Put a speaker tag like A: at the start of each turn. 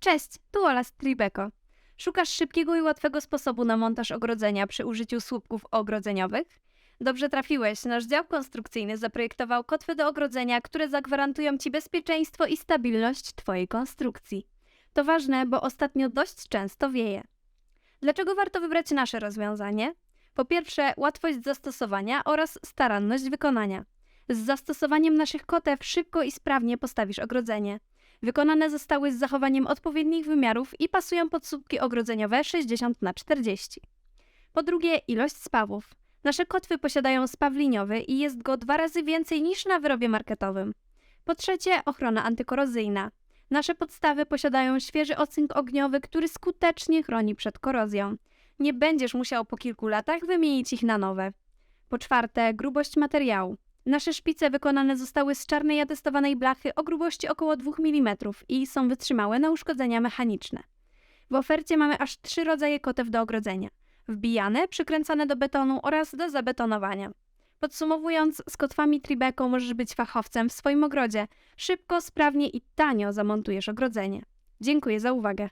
A: Cześć, tu Ola z Tribeco. Szukasz szybkiego i łatwego sposobu na montaż ogrodzenia przy użyciu słupków ogrodzeniowych? Dobrze trafiłeś, nasz dział konstrukcyjny zaprojektował kotwy do ogrodzenia, które zagwarantują Ci bezpieczeństwo i stabilność Twojej konstrukcji. To ważne, bo ostatnio dość często wieje. Dlaczego warto wybrać nasze rozwiązanie? Po pierwsze, łatwość zastosowania oraz staranność wykonania. Z zastosowaniem naszych kotew szybko i sprawnie postawisz ogrodzenie. Wykonane zostały z zachowaniem odpowiednich wymiarów i pasują pod słupki ogrodzeniowe 60 na 40. Po drugie, ilość spawów. Nasze kotwy posiadają spaw liniowy i jest go dwa razy więcej niż na wyrobie marketowym. Po trzecie, ochrona antykorozyjna. Nasze podstawy posiadają świeży ocynk ogniowy, który skutecznie chroni przed korozją. Nie będziesz musiał po kilku latach wymienić ich na nowe. Po czwarte, grubość materiału. Nasze szpice wykonane zostały z czarnej atestowanej blachy o grubości około 2 mm i są wytrzymałe na uszkodzenia mechaniczne. W ofercie mamy aż trzy rodzaje kotew do ogrodzenia. Wbijane, przykręcane do betonu oraz do zabetonowania. Podsumowując, z kotwami Tribeco możesz być fachowcem w swoim ogrodzie. Szybko, sprawnie i tanio zamontujesz ogrodzenie. Dziękuję za uwagę.